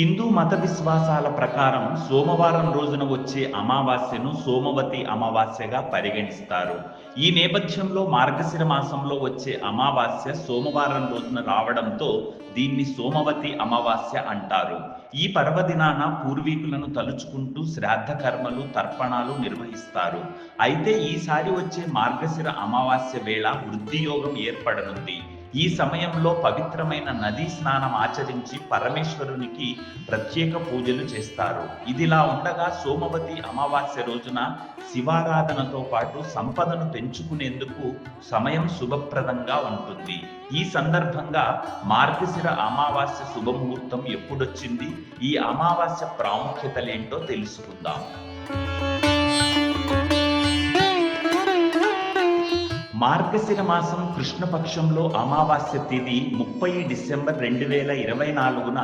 హిందూ మత విశ్వాసాల ప్రకారం సోమవారం రోజున వచ్చే అమావాస్యను సోమవతి అమావాస్యగా పరిగణిస్తారు. ఈ నేపథ్యంలో మార్గశిర మాసంలో వచ్చే అమావాస్య సోమవారం రోజున రావడంతో దీన్ని సోమవతి అమావాస్య అంటారు. ఈ పర్వదినాన పూర్వీకులను తలుచుకుంటూ శ్రాద్ధ కర్మలు తర్పణాలు నిర్వహిస్తారు. అయితే ఈసారి వచ్చే మార్గశిర అమావాస్య వేళ వృద్ధియోగం ఏర్పడనుంది. ఈ సమయంలో పవిత్రమైన నదీ స్నానం ఆచరించి పరమేశ్వరునికి ప్రత్యేక పూజలు చేస్తారు. ఇదిలా ఉండగా సోమవతి అమావాస్య రోజున శివారాధనతో పాటు సంపదను పెంచుకునేందుకు సమయం శుభప్రదంగా ఉంటుంది. ఈ సందర్భంగా మార్గశిర అమావాస్య శుభముహూర్తం ఎప్పుడొచ్చింది? ఈ అమావాస్య ప్రాముఖ్యతలేంటో తెలుసుకుందాం. మార్గశిర మాసం కృష్ణపక్షంలో అమావాస్య తిథి ముప్పై డిసెంబర్ రెండు వేల ఇరవై నాలుగున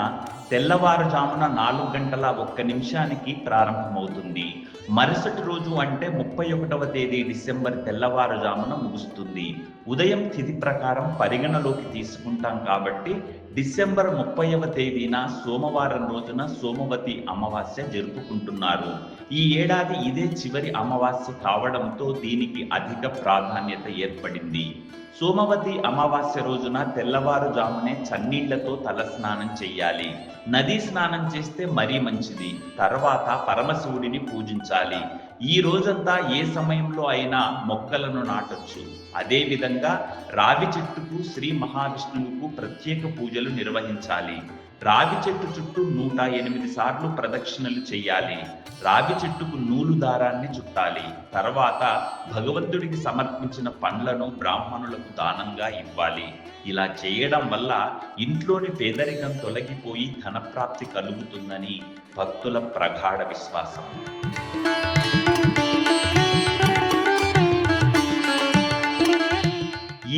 తెల్లవారుజామున నాలుగు గంటల ఒక్క నిమిషానికి ప్రారంభమవుతుంది. మరుసటి రోజు అంటే ముప్పై ఒకటవ తేదీ డిసెంబర్ తెల్లవారుజామున ముగుస్తుంది. ఉదయం తిథి ప్రకారం పరిగణలోకి తీసుకుంటాం కాబట్టి డిసెంబర్ ముప్పైవ తేదీన సోమవారం రోజున సోమవతి అమావాస్య జరుపుకుంటున్నారు. ఈ ఏడాది ఇదే చివరి అమావాస్య కావడంతో దీనికి అధిక ప్రాధాన్యత ఏర్పడింది. సోమవతి అమావాస్య రోజున తెల్లవారుజామునే చన్నీళ్ళతో తల స్నానం చెయ్యాలి. నదీ స్నానం చేస్తే మరీ మంచిది. తర్వాత పరమశివుడిని పూజించాలి. ఈ రోజంతా ఏ సమయంలో అయినా మొక్కలను నాటొచ్చు. అదేవిధంగా రావి చెట్టుకు శ్రీ మహావిష్ణువుకు ప్రత్యేక పూజలు నిర్వహించాలి. రావి చెట్టు చుట్టూ నూట ఎనిమిది సార్లు ప్రదక్షిణలు చేయాలి రావి చెట్టుకు నూలు దారాన్ని చుట్టాలి. తర్వాత భగవంతుడికి సమర్పించిన పండ్లను బ్రాహ్మణులకు దానంగా ఇవ్వాలి. ఇలా చేయడం వల్ల ఇంట్లోని పేదరికం తొలగిపోయి ధనప్రాప్తి కలుగుతుందని భక్తుల ప్రగాఢ విశ్వాసం.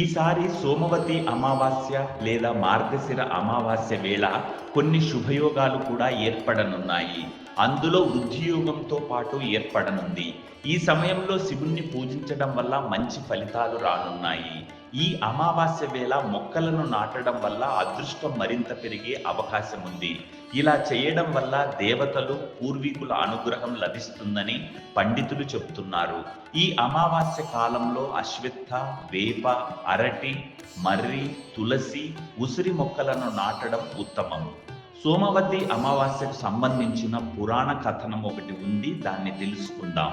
ఈసారి సోమవతి అమావాస్య లేదా మార్గశిర అమావాస్య వేళ కొన్ని శుభయోగాలు కూడా ఏర్పడనున్నాయి. అందులో వృద్ధియోగంతో పాటు ఏర్పడనుంది. ఈ సమయంలో శివుణ్ణి పూజించడం వల్ల మంచి ఫలితాలు రానున్నాయి. ఈ అమావాస్య వేళ మొక్కలను నాటడం వల్ల అదృష్టం మరింత పెరిగే అవకాశం ఉంది ఇలా చేయడం వల్ల దేవతలు పూర్వీకుల అనుగ్రహం లభిస్తుందని పండితులు చెబుతున్నారు. ఈ అమావాస్య కాలంలో అశ్వత్థ వేప అరటి మర్రి తులసి ఉసిరి మొక్కలను నాటడం ఉత్తమం. సోమవతి అమావాస్యకు సంబంధించిన పురాణ కథనం ఒకటి ఉంది దాన్ని తెలుసుకుందాం.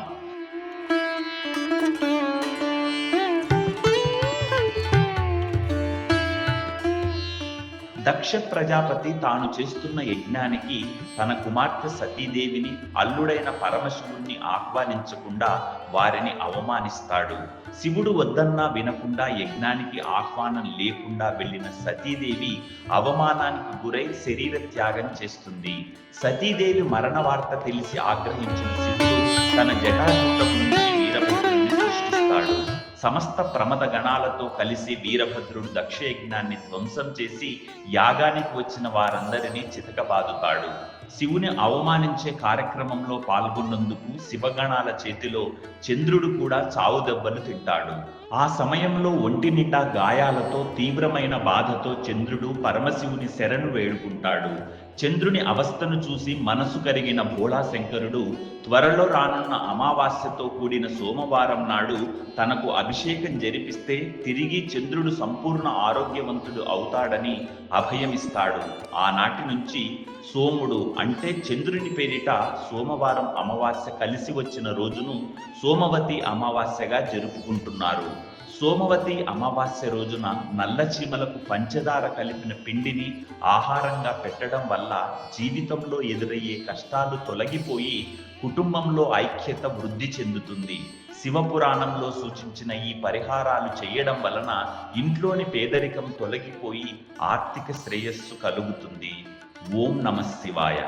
దక్ష ప్రజాపతి తాను చేస్తున్న యజ్ఞానికి తన కుమార్తె సతీదేవిని అల్లుడైన పరమశివుణ్ణి ఆహ్వానించకుండా వారిని అవమానిస్తాడు. శివుడు వద్దన్నా వినకుండా యజ్ఞానికి ఆహ్వానం లేకుండా వెళ్ళిన సతీదేవి అవమానానికి గురై శరీర త్యాగం చేస్తుంది. సతీదేవి మరణ వార్త తెలిసి ఆగ్రహించిన శివుడు తన జటాజూటం నుంచి వీరభద్రుడిని సృష్టిస్తాడు. సమస్త ప్రమద గణాలతో కలిసి వీరభద్రుడు దక్షయజ్ఞాన్ని ధ్వంసం చేసి యాగానికి వచ్చిన వారందరినీ చితకబాదుతాడు. శివుని అవమానించే కార్యక్రమంలో పాల్గొన్నందుకు శివగణాల చేతిలో చంద్రుడు కూడా చావు దెబ్బలు తింటాడు. ఆ సమయంలో ఒంటినిట గాయాలతో తీవ్రమైన బాధతో చంద్రుడు పరమశివుని శరణు వేడుకుంటాడు. చంద్రుని అవస్థను చూసి మనసు కరిగిన భోళాశంకరుడు త్వరలో రానున్న అమావాస్యతో కూడిన సోమవారం నాడు తనకు అభిషేకం జరిపిస్తే తిరిగి చంద్రుడు సంపూర్ణ ఆరోగ్యవంతుడు అవుతాడని అభయమిస్తాడు. ఆనాటి నుంచి సోముడు అంటే చంద్రుని పేరిట సోమవారం అమావాస్య కలిసి వచ్చిన రోజును సోమవతి అమావాస్యగా జరుపుకుంటున్నారు. సోమవతి అమావాస్య రోజున నల్ల చీమలకు పంచదార కలిపిన పిండిని ఆహారంగా పెట్టడం వల్ల జీవితంలో ఎదురయ్యే కష్టాలు తొలగిపోయి కుటుంబంలో ఐక్యత వృద్ధి చెందుతుంది. శివపురాణంలో సూచించిన ఈ పరిహారాలు చేయడం వలన ఇంట్లోని పేదరికం తొలగిపోయి ఆర్థిక శ్రేయస్సు కలుగుతుంది. ఓం నమ శివాయ.